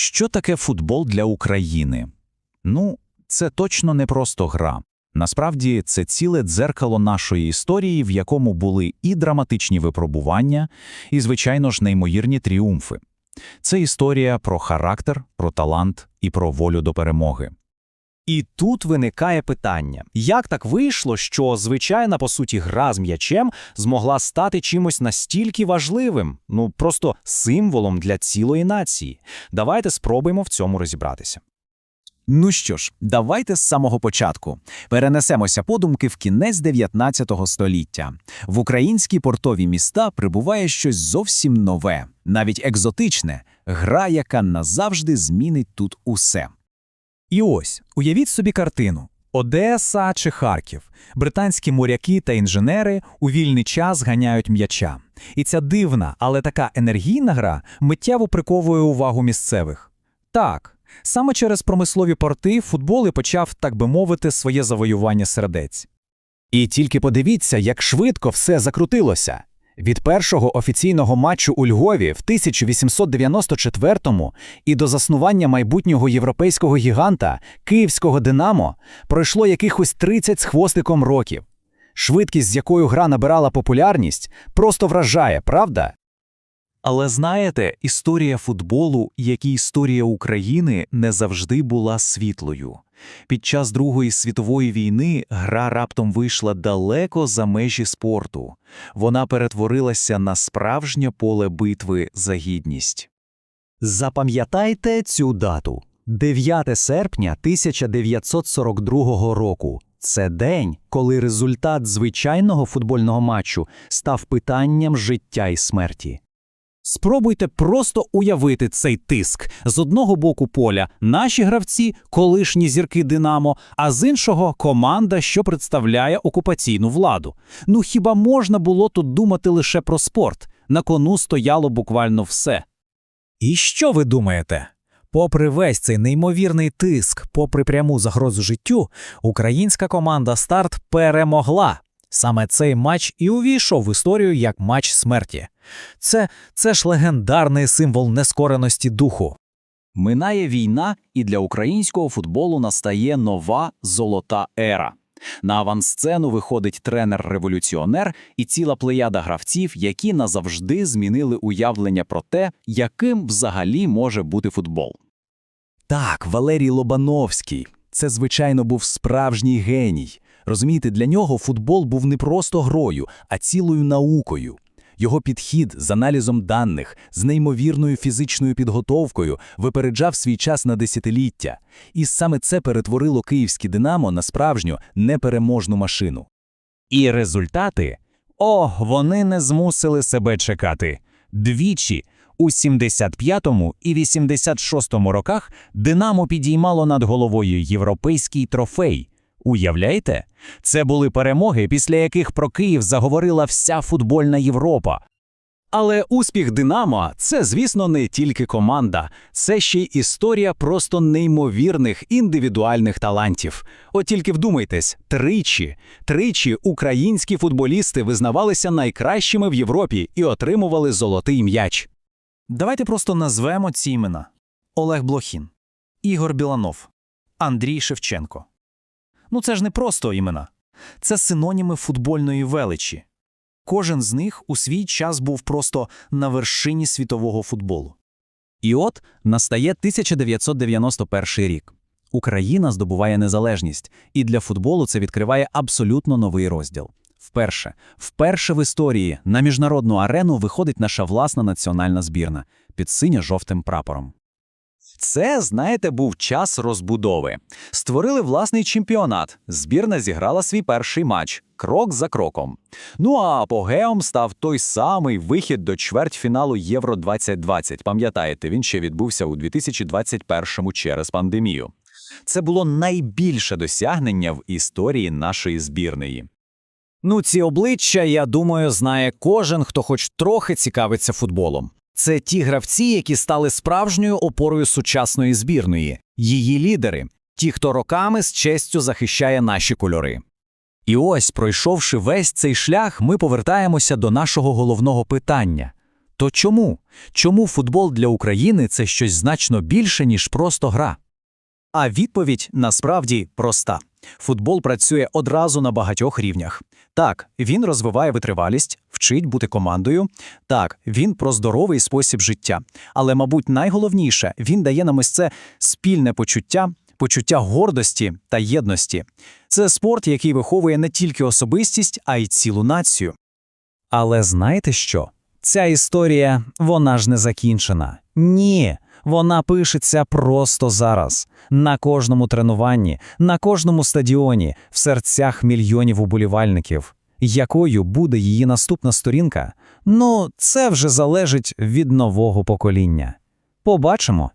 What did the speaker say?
Що таке футбол для України? Ну, це точно не просто гра. Насправді, це ціле дзеркало нашої історії, в якому були і драматичні випробування, і, звичайно ж, неймовірні тріумфи. Це історія про характер, про талант і про волю до перемоги. І тут виникає питання: як так вийшло, що звичайна по суті гра з м'ячем змогла стати чимось настільки важливим, ну просто символом для цілої нації? Давайте спробуємо в цьому розібратися. Ну що ж, давайте з самого початку. Перенесемося подумки в кінець 19 століття. В українські портові міста прибуває щось зовсім нове, навіть екзотичне, гра, яка назавжди змінить тут усе. І ось, уявіть собі картину. Одеса чи Харків. Британські моряки та інженери у вільний час ганяють м'яча. І ця дивна, але така енергійна гра миттєво приковує увагу місцевих. Так, саме через промислові порти футбол і почав, так би мовити, своє завоювання сердець. І тільки подивіться, як швидко все закрутилося. Від першого офіційного матчу у Львові в 1894-му і до заснування майбутнього європейського гіганта Київського Динамо пройшло якихось 30 з хвостиком років. Швидкість, з якою гра набирала популярність, просто вражає, правда? Але знаєте, історія футболу, як і історія України, не завжди була світлою. Під час Другої світової війни гра раптом вийшла далеко за межі спорту. Вона перетворилася на справжнє поле битви за гідність. Запам'ятайте цю дату 9 серпня 1942 року. Це день, коли результат звичайного футбольного матчу став питанням життя і смерті. Спробуйте просто уявити цей тиск. З одного боку поля наші гравці, колишні зірки Динамо, а з іншого команда, що представляє окупаційну владу. Ну хіба можна було тут думати лише про спорт? На кону стояло буквально все. І що ви думаєте? Попри весь цей неймовірний тиск, попри пряму загрозу життю, українська команда Старт перемогла. Саме цей матч і увійшов в історію як матч смерті. Це, це ж легендарний символ нескореності духу. Минає війна, і для українського футболу настає нова золота ера. На авансцену виходить тренер-революціонер і ціла плеяда гравців, які назавжди змінили уявлення про те, яким взагалі може бути футбол. Так, Валерій Лобановський. Це, звичайно, був справжній геній. Розумієте, для нього футбол був не просто грою, а цілою наукою. Його підхід з аналізом даних, з неймовірною фізичною підготовкою випереджав свій час на десятиліття, і саме це перетворило київське Динамо на справжню непереможну машину. І результати? О, вони не змусили себе чекати. Двічі у 75-му і 86-му роках Динамо підіймало над головою європейський трофей. Уявляєте? Це були перемоги, після яких про Київ заговорила вся футбольна Європа. Але успіх Динамо це, звісно, не тільки команда, це ще й історія просто неймовірних індивідуальних талантів. От тільки вдумайтесь, тричі, тричі українські футболісти визнавалися найкращими в Європі і отримували золотий м'яч. Давайте просто назвемо ці імена: Олег Блохін, Ігор Біланов, Андрій Шевченко. Ну це ж не просто імена, це синоніми футбольної величі. Кожен з них у свій час був просто на вершині світового футболу. І от настає 1991 рік. Україна здобуває незалежність, і для футболу це відкриває абсолютно новий розділ. Вперше, вперше в історії на міжнародну арену виходить наша власна національна збірна під синьо-жовтим прапором. Це, знаєте, був час розбудови. Створили власний чемпіонат. Збірна зіграла свій перший матч крок за кроком. Ну а апогеом став той самий вихід до чвертьфіналу Євро 2020. Пам'ятаєте, він ще відбувся у 2021-му через пандемію. Це було найбільше досягнення в історії нашої збірної. Ну, ці обличчя, я думаю, знає кожен, хто хоч трохи цікавиться футболом. Це ті гравці, які стали справжньою опорою сучасної збірної, її лідери, ті, хто роками з честю захищає наші кольори. І ось, пройшовши весь цей шлях, ми повертаємося до нашого головного питання. То чому? Чому футбол для України це щось значно більше, ніж просто гра? А відповідь насправді проста. Футбол працює одразу на багатьох рівнях. Так, він розвиває витривалість, вчить бути командою. Так, він про здоровий спосіб життя. Але, мабуть, найголовніше, він дає нам ось це спільне почуття, почуття гордості та єдності. Це спорт, який виховує не тільки особистість, а й цілу націю. Але знаєте що? Ця історія, вона ж не закінчена. Ні, вона пишеться просто зараз. На кожному тренуванні, на кожному стадіоні, в серцях мільйонів уболівальників. Якою буде її наступна сторінка? Ну, це вже залежить від нового покоління. Побачимо.